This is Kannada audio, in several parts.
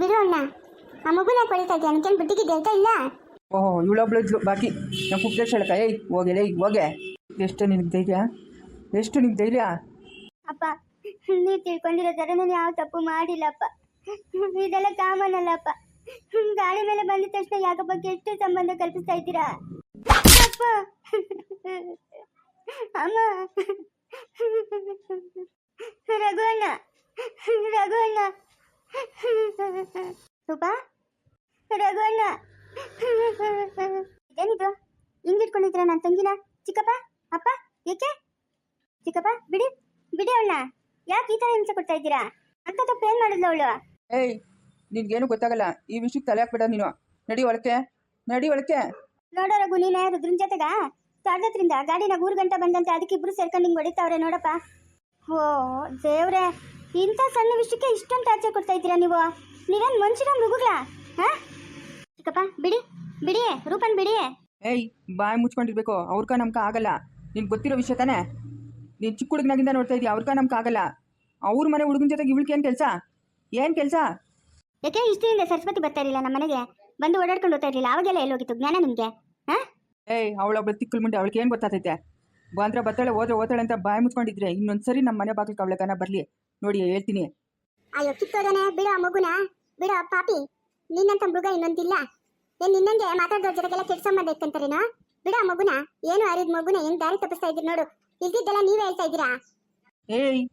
ಬಿಡು ಅಣ್ಣ. ಆ ಮಗುನ ಕೊಳಿತಾ ಇದೆಯಾ? ನನಗೇನು ಬಿಟ್ಟಿಗಿದ್ದೆ ಆಯ್ತಾ ಇಲ್ಲ? ಓಹೋ ಇವಳೊಬ್ಳು ಇದ್ಲು ಬಾಕಿ ನಮ್ಮ ಕುಕ್ಕೆ ಹೇಳಕ ಏಯ್ ಹೋಗೆ ಲೇ ಹೋಗೆ. ಎಷ್ಟು ನಿನಗೆ ಧೈರ್ಯ? ಎಷ್ಟು ನಿಮ್ಗೆ ಧೈರ್ಯ? ಅಪ್ಪ ನೀವು ತಿಳ್ಕೊಂಡಿರೋ ಥರ ನಾನು ಯಾವ ತಪ್ಪು ಮಾಡಿಲ್ಲಪ್ಪ. ಇದೆಲ್ಲ ಕಾಮನ್ ಅಲ್ಲಪ್ಪ ಗಾಡಿ ಮೇಲೆ ಬಂದ ತಕ್ಷಣ ಯಾಕಪ್ಪ ಎಷ್ಟು ಸಂಬಂಧ ಕಲ್ಪಿಸ್ತಾ ಇದ್ದೀರಾ? ಅಪ್ಪ! ಅಮ್ಮ! ರಘುವಣ್ಣ ರಘುವಣ್ಣ ರೂಪಾ ರಘುವಣ್ಣ ಇದೇನಿದು ಹಿಂಗಿಟ್ಕೊಂಡಿದ್ರ ನನ್ನ ತಂಗಿನ? ಚಿಕ್ಕಪ್ಪ? ಅಪ್ಪ? ಏಕೆ? ಚಿಕ್ಕಪ್ಪ ಬಿಡಿ. ಬಿಡಿ ಅವಳನ್ನ ಯಾಕೆ ಈ ಥರ ಹಿಂಸೆ ಕೊಡ್ತಾ ಇದ್ದೀರಾ? ಅಂತ ತಪ್ಪು ಏನು ಮಾಡಿದ್ಲು ಅವಳು. ಏಯ್ ನಿನ್ಗೇನು ಗೊತ್ತಾಗಲ್ಲ. ಈ ವಿಷಯಕ್ಕೆ ತಲೆ ಹಾಕ್ಬೇಡ ನೀನು. ನಡಿ ಒಳಕ್ಕೆ. ನಡಿ ಒಳಕ್ಕೆ. ನೋಡೋ ರಘು ನೀನೇ ರುದ್ರನ್ ಜೊತೆಗ? ತಡೆದ್ರಿಂದ ಗಾಡಿನ ಊರು ಗಂಟೆ ಬಂದಂತೆ ಅದಕ್ಕೆ ಇಬ್ರು ಸೇರ್ಕೊಂಡು ಹಿಂಗೆ ಹೊಡಿತಾವ್ರೆ ನೋಡಪ್ಪ. ಓ ದೇವ್ರೆ. ಇಂಥ ಸಣ್ಣ ವಿಷಯಕ್ಕೆ ಇಷ್ಟೊಂದು ಟಾರ್ಚರ್ ಕೊಡ್ತಾ ಇದ್ದೀರಾ ನೀವು? ನೀವೇನು ಮನುಷ್ಯರ ಮೃಗಗಳಾ ಹಾ? ಚಿಕ್ಕಪ್ಪ ಬಿಡಿ ಬಿಡಿ ರೂಪನ್ ಬಿಡಿ ಏಯ್ ಬಾಯಿ ಮುಚ್ಕೊಂಡಿರ್ಬೇಕು ಅವ್ರಕ ನಮ್ಕ ಆಗಲ್ಲ. ನಿನ್ಗೆ ಗೊತ್ತಿರೋ ವಿಷಯ ತಾನೆ? ನೀನು ಚಿಕ್ಕ ಹುಡುಗನಾಗಿಂದ ನೋಡ್ತಾ ಇದೀಯ ಅವ್ರಕ ನಮ್ಕ ಆಗಲ್ಲ. ಅವ್ರ ಮನೆ ಹುಡುಗನ ಜೊತೆಗೆ ಇವಳಿಗೆ ಏನು ಕೆಲಸ? ಏನು ಕೆಲಸ? ಯಾಕೆ ಇಷ್ಟಿನಿಂದ ಸರಸ್ವತಿ ಬರ್ತಾ ಇರಲಿಲ್ಲ ನಮ್ಮ ಮನೆಗೆ? ಬಂದು ಓಡಾಡ್ಕೊಂಡು ಹೋಗ್ತಾ ಇರಲಿಲ್ಲ ಅವಾಗೆಲ್ಲ ಎಲ್ಲೋಗಿತ್ತು ಜ್ಞಾನ ನಿಮಗೆ ಹಾಂ? ಏಯ್ ಅವಳೊಬ್ಳು ತಿಕ್ಕಲ್ ಮುಂದೆ ಅವಳಿಗೆ ಏನು ಗೊತ್ತಾತೈತೆ? ಬಂದ್ರೆ ಬತ್ತಾಳೆ ಹೋದ್ರೆ ಓದಾಳೆ ಅಂತ ಬಾಯಿ ಮುಚ್ಕೊಂಡಿದ್ರೆ ಇನ್ನೊಂದ್ಸರಿ ನಮ್ಮ ಮನೆ ಬಾಗಿಲು ಕವಳಕನ ಬರ್ಲಿ. ನೋಡಿ ಹೇಳ್ತೀನಿ. ಅಯ್ಯೋ ಕಿತ್ತೋದನೆ ಬಿಡು ಆ ಮಗುನ. ಬಿಡು ಪಾಪಿ. ನಿನ್ನಂತ ಮೃಗ ಇನ್ನೊಂದಿಲ್ಲ. ಏನ್ ನಿನ್ನಂಗೆ ಮಾತಾಡೋ ಜೊತೆಗೆಲ್ಲ ಕೆಟ್ಟ ಸಂಬಂಧ ಇಟ್ಕೊಂತಾರೇನೋ ಬಿಡು ಆ ಮಗುನ. ಏನು ಅರಿದ ಮಗುನ? ಏನ್ ದಾರಿ ತಪ್ಪಿಸ್ತಾ ಇದ್ದೀರಿ ನೋಡು. ಇಲ್ದಿದ್ದೆಲ್ಲ ನೀವೇ ಹೇಳ್ತಾ ಇದ್ದೀರಾ? ಏಯ್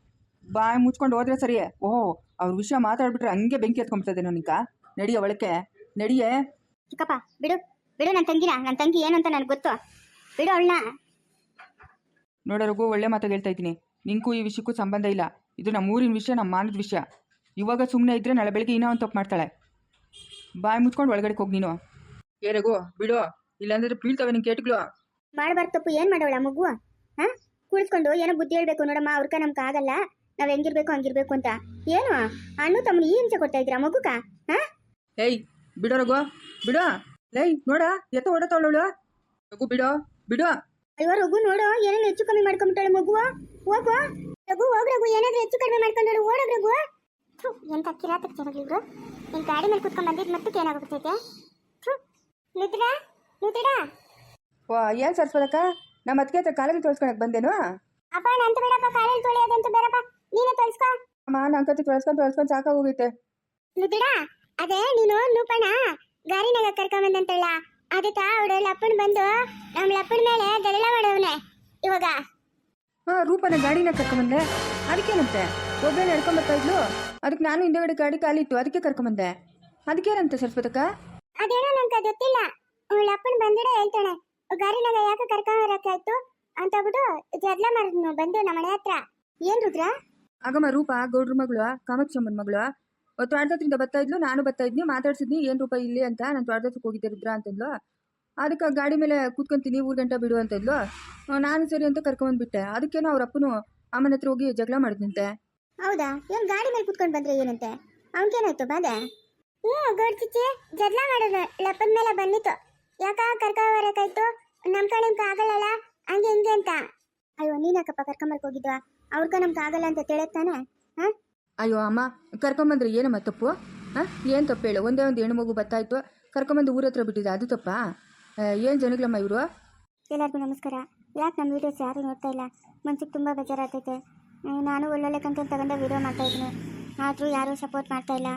ಬಾಯಿ ಮುಚ್ಕೊಂಡು ಹೋದ್ರೆ ಸರಿ. ಓಹ್ ಅವ್ರ ವಿಷಯ ಮಾತಾಡ್ಬಿಟ್ರೆ ಹಂಗೆ ಬೆಂಕಿ ಎತ್ಕೊಂಡ್ಬಿಡ್ತದೆ ನನಗ ನಡಿಯ ಒಳಕ್ಕೆ ನಡಿಯೇ? ಚಿಕ್ಕಪ್ಪ ಬಿಡು. ಬಿಡು ನನ್ನ ತಂಗಿನ. ನನ್ನ ತಂಗಿ ಏನು ಅಂತ ನನಗೆ ಗೊತ್ತು. ಬಿಡು ಅವಳನ್ನ. ನೋಡೋರಿಗೂ ಒಳ್ಳೆ ಮಾತಾಗಿ ಹೇಳ್ತಾ ಇದ್ದೀನಿ. ನಿಂಗೂ ಈ ವಿಷಯಕ್ಕೂ ಸಂಬಂಧ ಇಲ್ಲ. ಇದು ನಮ್ಮ ಊರಿನ ವಿಷಯ ನಮ್ಮ ಮಾನದ ವಿಷಯ. ಇವಾಗ ಸುಮ್ಮನೆ ಇದ್ರೆ ನಾಳೆ ಬೆಳಗ್ಗೆ ಇನ್ನೂ ಒಂದು ತಪ್ಪು ಮಾಡ್ತಾಳೆ. ಬಾಯಿ ಮುಚ್ಕೊಂಡು ಒಳಗಡೆ ಹೋಗಿ ನೀನು. ಏ ರಘು ಬಿಡು. ಇಲ್ಲಾಂದ್ರೆ ಬೀಳ್ತವೆ ನಿನ್ ಕೇಟ್ಗಳು. ಮಾಡಬಾರ್ದು ತಪ್ಪು ಏನು ಮಾಡೋಳ ಮಗು? ಹಾಂ? ಕುಳಿಸ್ಕೊಂಡು ಏನೋ ಬುದ್ಧಿ ಹೇಳ್ಬೇಕು ನೋಡಮ್ಮ ಅವ್ರಕ ನಮ್ಗೆ ಆಗಲ್ಲ. ನಾವು ಹೆಂಗಿರ್ಬೇಕು ಹಂಗಿರ್ಬೇಕು ಅಂತ. ಏನು? ಅಣ್ಣು ತಮ್ಮನ ಈ ಹಿಂಸೆ ಕೊಡ್ತಾ ಇದ್ರ ಮಗುಕ? ಹಾಂ? ಏಯ್ ಬಿಡೋ ರಘು. ಬಿಡು. ಲೈ ನೋಡ ಎತ್ತ ಓಡತಾವಳು ರಘು ಬಿಡೋ. ಬಿಡು. ಅಯ್ಯೋ ರಘು ನೋಡು ಏನೇನು ಹೆಚ್ಚು ಕಮ್ಮಿ ಮಾಡ್ಕೊಂಬಿಟ್ಟಾಳೆ ಮಗು? ಹೋಗು. ರಘು ಹೋಗ್ ರಘು ಏನಾದ್ರೂ ಹೆಚ್ಚು ಕಡಿಮೆ ಮಾಡ್ಕೊಂಡಾಳು ಓಡೋಗ್ ರಘು. ಥು, ಎಂತ ಕಿರಾತಕ ಜನಗಳಿವ್ರು ನಿನ್ ಗಾಡಿ ಮೇಲೆ ಕುತ್ಕೊಂಡ್ ಬಂದಿದ್ ಮತ್ತೆ ಏನಾಗ್ಬಿಡ್ತೈತೆ ನಿದ್ರಾ ನಿದ್ರಾ. ಓ ಏನು ಸರ್ಸ್ಬೋದಕ್ಕ ನಮ್ಮ ಅತ್ತಿಗೆ ಹತ್ರ ಕಾಲಿಗೆ ತೋರಿಸ್ಕೊಳಕ್ ಬಂದೇನು? ಅಪ್ಪ ನಂತ ಬೇಡಪ್ಪ ಕಾಲಲ್ಲಿ ತೊಳೆಯೋದಂತ ಬೇಡಪ್ಪ. ನೀನೇ ತೊಳ್ಸ್ಕೊ. ಅಮ್ಮ ನನ್ನ ಕತೆ ತೊಳ್ಸ್ಕೊಂಡು ತೊಳ್ಸ್ಕೊಂಡು ಸಾಕಾಗೋಗೈತೆ. ನಿದ್ರಾ ಅದೇ ನೀನು ನೂಪಣ್ಣ ಗಾರಿನಾಗ ಕರ್ಕೊಂಬಂದಂತಲ್ಲ ಅದಕ್ಕ ಅವಳು ಲಪ್ಪನ್ ಬಂದು ನಮ್ಮ ಲಪ್ಪನ ಮೇಲೆ ಗದಲ ಮಾಡವನೆ ಇವಾಗ. ಹಾ ರೂಪನ ಗಾಡಿನ ಕರ್ಕೊಂಬಂದೆ. ಅದಕ್ಕೇನಂತೆ? ಒಬ್ಬನೇ ನಡ್ಕೊಂಬರ್ತಾ ಇದ್ಲು? ಅದಕ್ಕೆ ನಾನು ಹಿಂದೆಗಡೆ ಗಾಡಿ ಕಲಿತ್ತು ಅದಕ್ಕೆ ಕರ್ಕೊಂಬಂದೆ. ಅದಕ್ಕೇನಂತೆ ಸರ್ಸ್ಬೋದಕ್ಕ ಅದೇನೋ ನಂಗೆ ಗೊತ್ತಿಲ್ಲ. ಅವಳ ಅಪ್ಪನ ಬಂದಿಡೆ ಹೇಳ್ತಾಳೆ. ಗಾರಿನಾಗ ಯಾಕೆ ಕರ್ಕೊಂಬರಕ್ಕಾಯ್ತು? ಅಂತ ಬಿಟ್ಟು ಜಡ್ಲ ಮಾಡಿದ್ನು ಬಂದು ನಮ್ಮ ಮನೆ ಹತ್ರ. ಏನು ರುದ್ರ? ಆಗಮ್ಮ ರೂಪ ಗೌಡ್ರ ಮಗಳು ಕಾಮಾಕ್ಷಮ್ಮನ ಮಗಳು. ತ್ವಾಟದಿಂದ ಬರ್ತಾ ಇದ್ಲು, ನಾನು ಬರ್ತಾ ಇದ್ನಿ, ಮಾತಾಡ್ಸಿದ್ನಿ, ಏನು ರೂಪಾಯಿ ಇಲ್ಲಿ ಅಂತ, ನಾನು ತ್ವಾಟದಕ್ಕೆ ಹೋಗಿದ್ದೆ ರುದ್ರ ಅಂತಂದ್ಲು. ಅದಕ್ಕೆ ಗಾಡಿ ಮೇಲೆ ಕೂತ್ಕೊಂತೀನಿ, ಊರು ಗಂಟೆ ಬಿಡು ಅಂತಂದ್ಲು. ನಾನು ಸರಿ ಅಂತ ಕರ್ಕೊಂಬಂದ್ಬಿಟ್ಟೆ. ಅದಕ್ಕೇನೋ ಅವ್ರ ಅಪ್ಪನು ಅಮ್ಮನ ಹತ್ರ ಹೋಗಿ ಜಗಳ ಮಾಡಿದ್ನಂತೆ. ಹೌದಾ? ಏನ್ ಗಾಡಿ ಮೇಲೆ ಕುತ್ಕೊಂಡು ಬಂದ್ರೆ ಏನಂತೆ? ಅವನ್ಗೇನಾಯ್ತು ಬಾದೆ ಹ್ಞೂ ಗೌಡ್ಚಿಚ್ಚಿ ಜಗಳ ಲಪ್ಪನ ಮೇಲೆ ಬಂದಿತ್ತು. ಯಾಕ ಕರ್ಕೊಂಬರಕ್ಕಾಯ್ತು ನಮ್ ಕಡೆ ಆಗಲ್ಲಲ್ಲ? ಹಂಗೆ ಹಿಂಗೆ ಅಂತ. ಅಯ್ಯೋ ನೀನಕ್ಕಪ್ಪ ಕರ್ಕೊಂಬರಕ್ ಹೋಗಿದ್ವಾ? ಅವ್ರಿಗ ನಮ್ಗೆ ಆಗಲ್ಲ ಅಂತ ತಿಳಿಯತ್ತಾನೆ ಹಾ? ಅಯ್ಯೋ ಅಮ್ಮ, ಕರ್ಕೊಂಬಂದ್ರೆ ಏನಮ್ಮ ತಪ್ಪು? ಹಾಂ? ಏನು ತಪ್ಪು ಹೇಳು? ಒಂದೇ ಒಂದು ಹೆಣ್ಣು ಮಗು ಬತ್ತಾಯ್ತು ಕರ್ಕೊಂಬಂದು ಊರ ಹತ್ರ ಬಿಟ್ಟಿದ್ದೆ, ಅದು ತಪ್ಪಾ? ಏನು ಜನಗಳಮ್ಮ ಇವರು? ಎಲ್ಲರಿಗೂ ನಮಸ್ಕಾರ. ಯಾಕೆ ನಮ್ಮ ವೀಡಿಯೋಸ್ ಯಾರು ನೋಡ್ತಾ ಇಲ್ಲ? ಮನ್ಸಿಗೆ ತುಂಬ ಬೇಜಾರಾಗ್ತೈತೆ. ನಾನು ಒಳ್ಳೊಳ್ಳೆ ಕಂಟೆಂಟ್ ತಗೊಂಡು ವೀಡಿಯೋ ಮಾಡ್ತಾ ಇದ್ದೀನಿ. ಆದರೂ ಯಾರೂ ಸಪೋರ್ಟ್ ಮಾಡ್ತಾ ಇಲ್ಲ.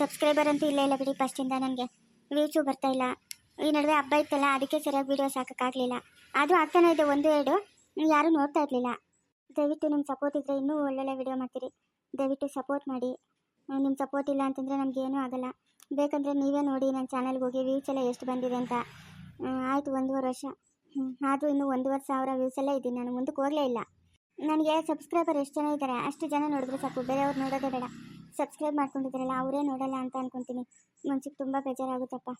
ಸಬ್ಸ್ಕ್ರೈಬರ್ ಅಂತೂ ಇಲ್ಲ ಇಲ್ಲ ಬಿಡಿ ಫಸ್ಟಿಂದ ನನಗೆ. ವೀಚು ಬರ್ತಾ ಇಲ್ಲ. ಈ ನಡುವೆ ಹಬ್ಬ ಇತ್ತಲ್ಲ, ಅದಕ್ಕೆ ಸರಿಯಾಗಿ ವೀಡಿಯೋಸ್ ಹಾಕೋಕ್ಕಾಗಲಿಲ್ಲ ಅದು ಆಗ್ತಾನೆ ಇದೆ ಒಂದು ಎರಡು ಯಾರೂ ನೋಡ್ತಾ ಇರಲಿಲ್ಲ. ದಯವಿಟ್ಟು ನಿಮ್ಮ ಸಪೋರ್ಟ್ ಇದ್ದರೆ ಇನ್ನೂ ಒಳ್ಳೊಳ್ಳೆ ವೀಡಿಯೋ ಮಾಡ್ತೀರಿ. ದಯವಿಟ್ಟು ಸಪೋರ್ಟ್ ಮಾಡಿ. ನಿಮ್ಮ ಸಪೋರ್ಟ್ ಇಲ್ಲ ಅಂತಂದರೆ ನಮಗೇನೂ ಆಗಲ್ಲ. ಬೇಕಂದರೆ ನೀವೇ ನೋಡಿ ನನ್ನ ಚಾನಲ್ಗೆ ಹೋಗಿ ವ್ಯೂಸ್ ಎಲ್ಲ ಎಷ್ಟು ಬಂದಿದೆ ಅಂತ. ಆಯಿತು ಒಂದೂವರೆ ವರ್ಷ. ಆದರೂ ಇನ್ನೂ ಒಂದೂವರೆ ಸಾವಿರ ವ್ಯೂಸ್ ಎಲ್ಲ ಇದ್ದೀನಿ. ನಾನು ಮುಂದಕ್ಕೆ ಹೋಗಲೇ ಇಲ್ಲ. ನನಗೆ ಸಬ್ಸ್ಕ್ರೈಬರ್ ಎಷ್ಟು ಜನ ಇದ್ದಾರೆ ಅಷ್ಟು ಜನ ನೋಡಿದ್ರೆ ಸಾಕು. ಬೇರೆಯವ್ರು ನೋಡೋದೇ ಬೇಡ. ಸಬ್ಸ್ಕ್ರೈಬ್ ಮಾಡ್ಕೊಂಡಿದ್ದಾರಲ್ಲ, ಅವರೇ ನೋಡೋಲ್ಲ ಅಂತ ಅನ್ಕೊತೀನಿ. ಮನ್ಸಿಗೆ ತುಂಬ ಬೇಜಾರಾಗುತ್ತಪ್ಪ.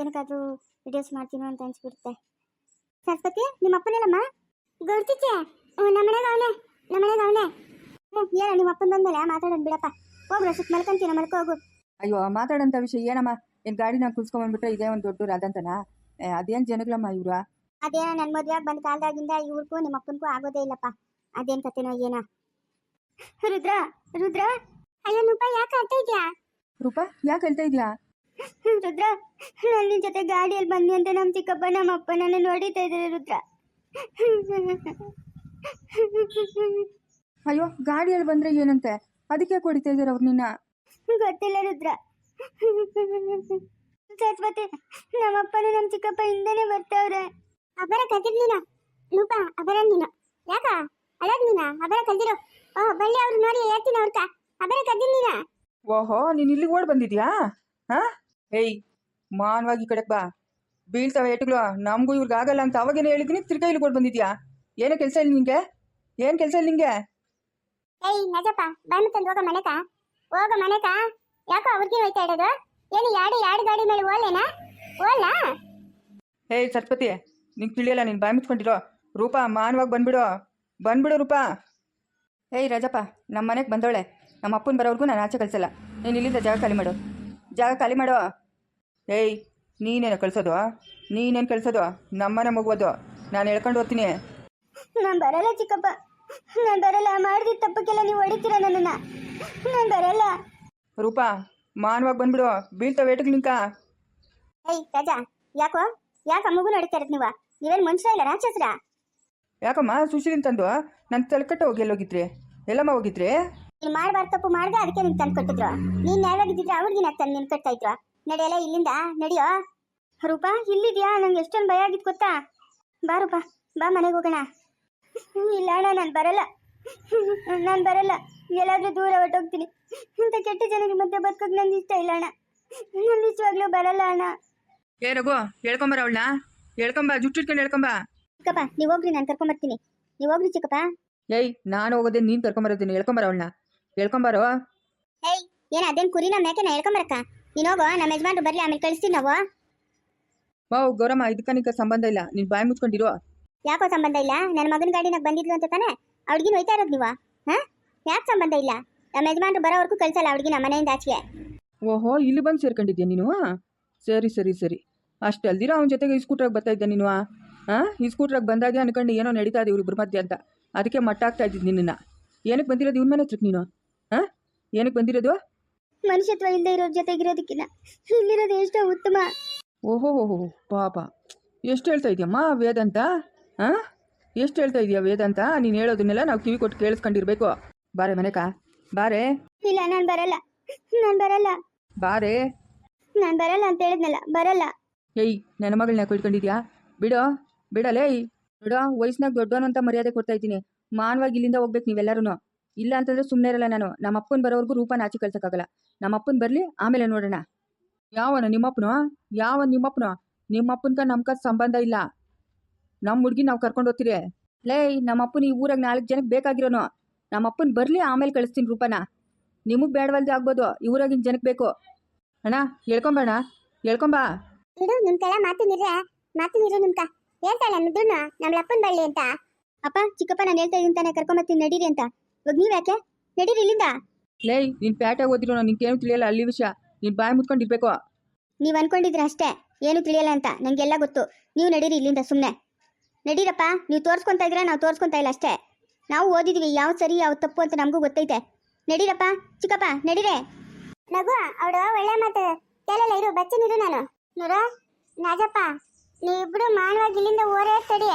ಏನಕ್ಕಾದರೂ ವಿಡಿಯೋಸ್ ಮಾಡ್ತೀನೋ ಅಂತ ಅನ್ಸ್ಬಿಡುತ್ತೆ. ಸರಸ್ವತಿ ನಿಮ್ಮ ಅಪ್ಪನೇನಮ್ಮ ಗೌಡ್ತಿಚ್ಚೆ ನಮ್ಮನೆಗೆ ಅವನೇ ನಮ್ಮನೆಗೆ ಅವನೇ ಹ್ಞೂ ಏನೋ ನಿಮ್ಮ ಅಪ್ಪನ ಬಂದ್ಮೇಲೆ ಮಾತಾಡೋಣ ಬಿಡಪ್ಪ. ಹೋಗ್ರ ಸುತ್ತ ಮಲ್ಕೊಂತೀನ ಮಲ್ಕೋಗು ಹೋಗು. ಅಯ್ಯೋ ಮಾತಾಡೋಂಥ ವಿಷಯ ಏನಮ್ಮ? ಏನು ಗಾಡಿನ ಕುಲ್ಸ್ಕೊಂಬಂದ್ಬಿಟ್ರೆ ಇದೇ ಒಂದು ದೊಡ್ಡ ರಾದಂತನಾ ಅದೇನು ಜನಗಳಮ್ಮ ಇವ್ರ? ಅದೇನ ನನ್ನ ಮದುವೆಯಾಗಿ ಬಂದ ಕಾಲದಾಗಿಂದ ಇವ್ರಿಗೂ ನಿಮ್ಮ ಅಪ್ಪನಿಗೂ ಆಗೋದೇ ಇಲ್ಲಪ್ಪ. ಅದೇನ್ ಕತೆನೋ ಏನೋ. ರುದ್ರ ರುದ್ರ? ಅಯ್ಯೋ ನೂಪ ಯಾಕೆ ಅರ್ಥ ಇದ್ಯಾ? ರೂಪಾ ಯಾಕೆ ಹೇಳ್ತಾ ಇದ್ಯಾ? ರುದ್ರ ನಾನು ನಿನ್ ಜೊತೆ ಗಾಡಿಯಲ್ಲಿ ಬಂದಿ ಅಂತ ನಮ್ಮ ಚಿಕ್ಕಪ್ಪ ನಮ್ಮ ಅಪ್ಪ ನನ್ನ ನೋಡಿತಾ ಇದ್ದಾರೆ ರುದ್ರ. ಅಯ್ಯೋ ಗಾಡಿಯಲ್ಲಿ ಬಂದರೆ ಏನಂತೆ? ಅದಕ್ಕೆ ಕೊಡಿತಾ ಇದ್ದಾರೆ ಅವ್ರು ನಿನ್ನ? ಗೊತ್ತಿಲ್ಲ ರುದ್ರ. ಸರಸ್ವತಿ ನಮ್ಮಪ್ಪನು ನಮ್ಮ ಚಿಕ್ಕಪ್ಪ ಹಿಂದೆನೆ ಬರ್ತಾವ್ರೆ. ಅಬ್ಬರ ಕದಿರ್ ನೀನ? ಲೂಪ ಅಬರ ನೀನು? ಯಾಕ? ಅಳದ್ ನೀನ? ಅಬ್ಬರ ಕಲ್ತಿರೋ ಓ ಬಳ್ಳಿ ಅವ್ರು ನೋಡಿ ಹೇಳ್ತೀನಿ ಅವ್ರಕ ಅಬ್ಬರ ನೀನ? ಓಹೋ ನೀನು ಇಲ್ಲಿಗೆ ಓಡ್ ಬಂದಿದ್ಯಾ? ಹಾ? ಏಯ್ ಮಾನವಾಗಿ ಈ ಕಡೆಗೆ ಬಾ. ಬೀಳ್ತಾವೆ ಏಟುಗಳು ನಮಗೂ ಇವ್ರಿಗೆ ಆಗಲ್ಲ ಅಂತ ಅವಾಗೇನೆ ಹೇಳಿದ್ದೀನಿ ತಿರ್ಗಾ ಇಲ್ಲಿಗೆ ಓಡ್ ಬಂದಿದ್ಯಾ? ಏನೋ ಕೆಲಸ ಇಲ್ಲ ನಿಂಗೆ? ಏನು ಕೆಲಸ ಇಲ್ಲ ನಿಂಗೆ? ಏಯ್ ನಜಪ್ಪ ಬಂದು ತಂದು ಹೋಗ ಮನೆಕ. ಹೋಗ ಮನೆಕ? ಯಾಕೋ ಅವ್ರಿಗೆ ಹೋಯ್ತಾ ಇಡೋದು ಏನು ಯಾಡು ಯಾಡು ಗಾಡಿ ಮೇಲೆ ಓಲೇನಾ ಓಲಾ ಹೇ ಸರಸ್ವತಿ ನಿಂಗೆ ತಿಳಿಯಲ್ಲ ನೀನು ಬಾಯಿ ಮುಚ್ಕೊಂಡಿರೋ. ರೂಪಾ ಮಾನವಾಗಿ ಬಂದ್ಬಿಡು. ಬಂದ್ಬಿಡು ರೂಪಾ. ಏಯ್ ರಾಜಪ್ಪ ನಮ್ಮ ಮನೆಗೆ ಬಂದವಳೆ. ನಮ್ಮ ಅಪ್ಪನ ಬರೋವರೆಗೂ ನಾನು ಆಚೆ ಕಳಿಸಲ್ಲ. ನೀನು ಇಲ್ಲಿಂದ ಜಾಗ ಖಾಲಿ ಮಾಡು. ಜಾಗ ಖಾಲಿ ಮಾಡು. ಏಯ್ ನೀನೇನು ಕಳಿಸೋದು? ನೀನೇನು ಕಳಿಸೋದು? ನಮ್ಮನೆ ಮಗುವುದು. ನಾನು ಹೇಳ್ಕೊಂಡು ಹೋಗ್ತೀನಿ. ನಾನು ಬರಲ್ಲ ಚಿಕ್ಕಪ್ಪ. ನಾನು ಬರಲ್ಲ ಮಾಡಿದ ತಪ್ಪಕ್ಕೆಲ್ಲ ನೀವು ಹೊಡಿತೀರ ನನ್ನನ್ನ? ನಾನು ಬರಲ್ಲ. ರೂಪಾ ಮಾನವಾಗಿ ಬಂದ್ಬಿಡು ಬೀಳ್ತಾವ ಏಟಕ್ಕೆ ನಿಂಕ. ಏಯ್ ರಾಜಾ ಯಾಕೋ? ಯಾಕ ಮಗು ನಡೀತಾ ಇರತ್ ನೀವ? ನೀವೇನು ಮನುಷ್ಯ ಇಲ್ಲ ರಾಕ್ಷಸ್ರ? ಯಾಕಮ್ಮ ಸುಶೀಲಿನ ತಂದು ನನ್ನ ತಲೆಕಟ್ಟ ಹೋಗಿ ಎಲ್ಲೋಗಿದ್ರಿ ಎಲ್ಲಮ್ಮ ಹೋಗಿದ್ರಿ ನೀನ್ ಮಾಡಬಾರ್ದು ತಪ್ಪು ಮಾಡ್ದೆ ಅದಕ್ಕೆ ನಿನ್ ತಂದು ಕೊಟ್ಟಿದ್ರು. ನೀನ್ ನ್ಯಾಯವಾಗಿದ್ದಿದ್ರೆ ಅವ್ರಿಗಿನ ತಂದು ನಿನ್ ಕಟ್ತಾ ಇದ್ರು? ನಡೆಯಲ್ಲ ಇಲ್ಲಿಂದ? ನಡೆಯೋ? ರೂಪಾ ಇಲ್ಲಿದ್ಯಾ? ನಂಗೆ ಎಷ್ಟೊಂದು ಭಯ ಆಗಿತ್ತು ಗೊತ್ತಾ? ಬಾ ರೂಪಾ ಬಾ ಮನೆಗೆ ಹೋಗೋಣ. ಇಲ್ಲ ಅಣ್ಣ ನಾನು ಬರಲ್ಲ. ನಾನು ಬರಲ್ಲ. ಎಲ್ಲಾದ್ರೂ ದೂರ ಹೊಟ್ಟೋಗ್ತೀನಿ ಇಂಥ ಕೆಟ್ಟ ಜನಕ್ಕೆ ಮತ್ತೆ ಬದುಕೋಕೆ ನಂಗೆ ಇಷ್ಟ ಇಲ್ಲ ಅಣ್ಣ. ನಾನು ನಿಜವಾಗ್ಲೂ ಬರಲ್ಲ ಅಣ್ಣ. ಏ ರಘು ಹೇಳ್ಕೊಂಬರ ಅವಳನ್ನ. ಹೇಳ್ಕೊಂಬ ಜುಟ್ಟಿಟ್ಕೊಂಡು ಹೇಳ್ಕೊಂಬ. ಚಿಕ್ಕಪ್ಪ ನೀವು ಹೋಗ್ರಿ ನಾನು ಕರ್ಕೊಂಬರ್ತೀನಿ ನೀವು ಹೋಗ್ರಿ ಚಿಕ್ಕಪ್ಪ. ಏಯ್ ನಾನು ಹೋಗೋದೇ ನೀನು ಕರ್ಕೊಂಬರೋದೀನಿ ಹೇಳ್ಕೊಂಬರ ಅವಳನ್ನ. ಹೇಳ್ಕೊಂಬಾರೋ? ಏಯ್ ಏನು ಅದೇನು ಕುರಿನ ಮೇಕೆನ ಹೇಳ್ಕೊಂಬರಕ್ಕ? ನೀನು ಹೋಗೋ ನಮ್ಮ ಯಜಮಾನ್ರು ಬರಲಿ ಆಮೇಲೆ ಕಳಿಸ್ತೀನಿ ನಾವು. ವಾವ್ ಗೌರಮ್ಮ ಇದಕ್ಕ ನಿಕ್ಕ ಸಂಬಂಧ ಇಲ್ಲ. ನೀನು ಬಾಯಿ ಮುಚ್ಕೊಂಡಿರೋ. ಯಾಕೋ ಸಂಬಂಧ ಇಲ್ಲ? ನನ್ನ ಮಗನ ಗಾಡಿನಾಗ ಬಂದಿದ್ಲು ಅಂತ ತಾನೆ? ಅವ್ಳಿಗಿನ ಹೋಯ್ತಾ ಇರೋದು ನೀವು? ಹಾ? ಯಾಕೆ ಸಂಬಂಧ ಇಲ್ಲ? ನಮ್ಮ ಯಜಮಾನ್ರು ಬರೋವರೆಗೂ ಕಳಿಸಲ್ಲ ಅವ್ಳಿಗೆ ನಮ್ಮ ಮನೆಯಿಂದ ಆಚೆಗೆ. ಓಹೋ ಇಲ್ಲಿ ಬಂದು ಸೇರ್ಕೊಂಡಿದ್ಯಾ ನೀನು? ಸರಿ ಸರಿ ಸರಿ. ಅಷ್ಟು ಅಲ್ದಿರ ಅವನ ಜೊತೆಗೆ ಈ ಸ್ಕೂಟ್ರಾಗ ಬರ್ತಾ ಇದ್ದೆ ನೀನು? ಹಾಂ? ಈ ಸ್ಕೂಟ್ರಾಗ ಬಂದಾಗೆ ಅನ್ಕೊಂಡು ಏನೋ ನಡೀತಾ ಇದೆ ಇವ್ರಿಬ್ರ ಮಧ್ಯೆ ಅಂತ. ಅದಕ್ಕೆ ಮಟ್ಟ ಆಗ್ತಾ ಇದ್ದಿದ್ದು ನಿನ್ನ ಏನಕ್ಕೆ ಬಂದಿರೋದು ಇವ್ನ ಮನೆ ಹತ್ರಕ್ಕೆ ನೀನು? ಹಾಂ? ಏನಕ್ಕೆ ಬಂದಿರೋದು? ಮನುಷ್ಯತ್ವ ಇಲ್ಲದೆ ಇರೋರ್ ಜೊತೆಗಿರೋದಕ್ಕಿನ್ನ ಇಲ್ಲಿರೋದು ಎಷ್ಟೋ ಉತ್ತಮ. ಓಹೋ ಓಹೋ ಪಾಪ. ಎಷ್ಟು ಹೇಳ್ತಾ ಇದೆಯಮ್ಮ ವೇದಾಂತ ಹಾಂ ಎಷ್ಟು ಹೇಳ್ತಾ ಇದೆಯಾ ವೇದಾಂತ ನೀನು ಹೇಳೋದನ್ನೆಲ್ಲ ನಾವು ಕಿವಿ ಕೊಟ್ಟು ಕೇಳಿಸ್ಕೊಂಡಿರ್ಬೇಕು. ಬಾರೆ ಮನೆಕ. ಬಾರೆ. ಇಲ್ಲ ನಾನು ಬರಲ್ಲ. ನಾನು ಬರಲ್ಲ. ಬಾರೆ. ನಾನು ಬರಲ್ಲ ಅಂತ ಹೇಳಿದ್ನಲ್ಲ ಬರಲ್ಲ. ಏಯ್ ನನ್ನ ಮಗಳನ್ನ ಕೊಟ್ಕೊಂಡಿದ್ಯಾ ಬಿಡೋ ಬಿಡಲೇ ಬಿಡೋ ವಯಸ್ಸಿನಾಗ ದೊಡ್ಡವನು ಅಂತ ಮರ್ಯಾದೆ ಕೊಡ್ತಾ ಇದ್ದೀನಿ. ಮಾನವಾಗಿ ಇಲ್ಲಿಂದ ಹೋಗ್ಬೇಕು ನೀವೆಲ್ಲರೂ ಇಲ್ಲ ಅಂತಂದ್ರೆ ಸುಮ್ಮನೆ ಇರಲ್ಲ ನಾನು. ನಮ್ಮ ಅಪ್ಪನ ಬರೋವರೆಗೂ ರೂಪನ ಆಚೆ ಕಳ್ಸೋಕ್ಕಾಗಲ್ಲ. ನಮ್ಮ ಅಪ್ಪನ ಬರಲಿ ಆಮೇಲೆ ನೋಡೋಣ. ಯಾವನ ನಿಮ್ಮಪ್ಪನೋ? ಯಾವ ನಿಮ್ಮಪ್ಪನೋ? ನಿಮ್ಮಪ್ಪನ್ಕ ನಮ್ಕ ಸಂಬಂಧ ಇಲ್ಲ. ನಮ್ಮ ಹುಡುಗಿ ನಾವು ಕರ್ಕೊಂಡು ಹೋಗ್ತೀರಿ. ಲೇ ನಮ್ಮ ಅಪ್ಪನ್ ಈ ಊರಾಗ ನಾಲ್ಕು ಜನಕ್ಕೆ ಬೇಕಾಗಿರೋನು. ನಮ್ಮ ಅಪ್ಪನ್ ಬರಲಿ ಆಮೇಲೆ ಕಳಿಸ್ತೀನಿ ರೂಪನ. ನಿಮಗ್ ಬೇಡವಲ್ದೆ ಆಗ್ಬೋದು ಈ ಊರಾಗಿನ ಜನಕ್ಕೆ ಬೇಕು. ಅಣ್ಣ ಹೇಳ್ಕೊಂಬಣ್ಣ ಹೇಳ್ಕೊಂಬಾ. ಇಡು ನಿಮ್ ಕೈಲ ಮಾತು ಮಾತಿನಿರು ನಿಮ್ಕ. ಹೇಳ್ತಾಳೆ ನುಡ್ಡುನು ನಮ್ಮ ಅಪ್ಪನ ಬಳ್ಳಿ ಅಂತ. ಅಪ್ಪ ಚಿಕ್ಕಪ್ಪ ನಾನು ಹೇಳ್ತಾ ಇದ್ದೀನಿ ತಾನೆ ಕರ್ಕೊಂಬತ್ತೀನಿ ನಡೀರಿ ಅಂತ. ಇವಾಗ ನೀವ್ ಯಾಕೆ? ನಡೀರಿ ಇಲ್ಲಿಂದ. ಲೇ ನೀನು ಪ್ಯಾಟಾಗಿ ಓದಿರೋ ನಿನ್ಗೇನು ತಿಳಿಯಲ್ಲ ಅಲ್ಲಿ ವಿಷಯ. ನೀನು ಬಾಯಿ ಮುತ್ಕೊಂಡಿರ್ಬೇಕು. ನೀವ್ ಅನ್ಕೊಂಡಿದ್ರೆ ಅಷ್ಟೇ ಏನು ತಿಳಿಯಲ್ಲ ಅಂತ ನಂಗೆಲ್ಲ ಗೊತ್ತು. ನೀವು ನಡೀರಿ ಇಲ್ಲಿಂದ ಸುಮ್ಮನೆ ನಡೀರಪ್ಪ ನೀವು ತೋರಿಸ್ಕೊತಾ ಇದ್ರೆ ನಾವು ತೋರಿಸ್ಕೊತಾ ಇಲ್ಲ ಅಷ್ಟೇ. ನಾವು ಓದಿದೀವಿ ಯಾವ ಸರಿ ಯಾವ ತಪ್ಪು ಅಂತ ನಮಗೂ ಗೊತ್ತೈತೆ. ನಡೀರಪ್ಪ ಚಿಕ್ಕಪ್ಪ ನಡೀರೆ. ನಗು ಅವಳು ಒಳ್ಳೆ ಮಾತು. ಕೇಳಲ್ಲ ಇರು ಬಚ್ಚನಿರು ನಾನು. ನೋಡ ನಾಜಪ್ಪ ನೀವಿಬ್ರು ಮಾನವಾಗಿ ಇಲ್ಲಿಂದ ಓರೇ ತಡಿ.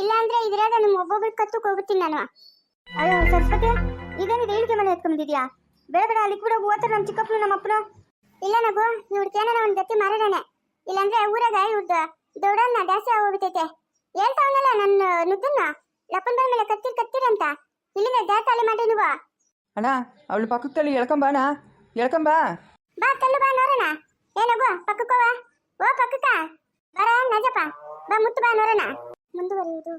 ಇಲ್ಲ ಅಂದ್ರೆ ಇದ್ರಾಗ ನಮ್ಮ ಒಬ್ಬೊಬ್ರು ಕತ್ತು ಹೋಗ್ಬಿಡ್ತೀನಿ ನಾನು. ಅಯ್ಯೋ ಸರಸ್ವತಿ ಇದೇನಿದೆ ಹೇಳಿಕೆ ಮನೆ ಎತ್ಕೊಂಡಿದ್ಯಾ ಬೇಡ ಅಲ್ಲಿ ಕೂಡ ಓದ್ತಾರೆ ನಮ್ಮ ಚಿಕ್ಕಪ್ಪನು ನಮ್ಮ ಅಪ್ಪನು. ಇಲ್ಲ ನಗು ಇವ್ರ ಕೇನ ಒಂದ್ ಗತಿ ಮಾರೋಣ ಇಲ್ಲಾಂದ್ರೆ ಊರಾಗ ಇವ್ರದ್ದು ದೊಡ್ಡನ್ನ ಜಾಸ್ತಿ ಆಗೋಗ್ಬಿಟ್ಟೈತೆ. ಹೇಳ್ತಾವನಲ್ಲ ನನ್ನ ನುದ್ದನ್ನ ಲಪ್ಪನ್ ಬಂದ ಮೇಲೆ ಕತ್ತಿರ್ ಕತ್ತಿರ್ ಅಂತ. ಇಲ್ಲಿಂದ ಜಾತಾಲಿ ಮಾಡಿ ಬಾ ಅಣ್ಣ ಅವಳು ಪಕ್ಕಕ್ಕೆ ತಳ್ಳಿ ಹೇಳ್ಕೊಂಬಾಣ ಹೇಳ್ಕೊಂಬಾ ಬಾ. ತಳ್ಳು ಬಾ ನೋಡೋಣ ಏನಗು ಪಕ್ಕಕ್ಕ ಓ ಪಕ್ಕಕ್ಕ. ಬರ ನಜಪ್ಪ. ಬಾ ಮುತ್ತು ಬಾ ನೋಡೋಣ ಮುಂದುವರಿಯುವುದು.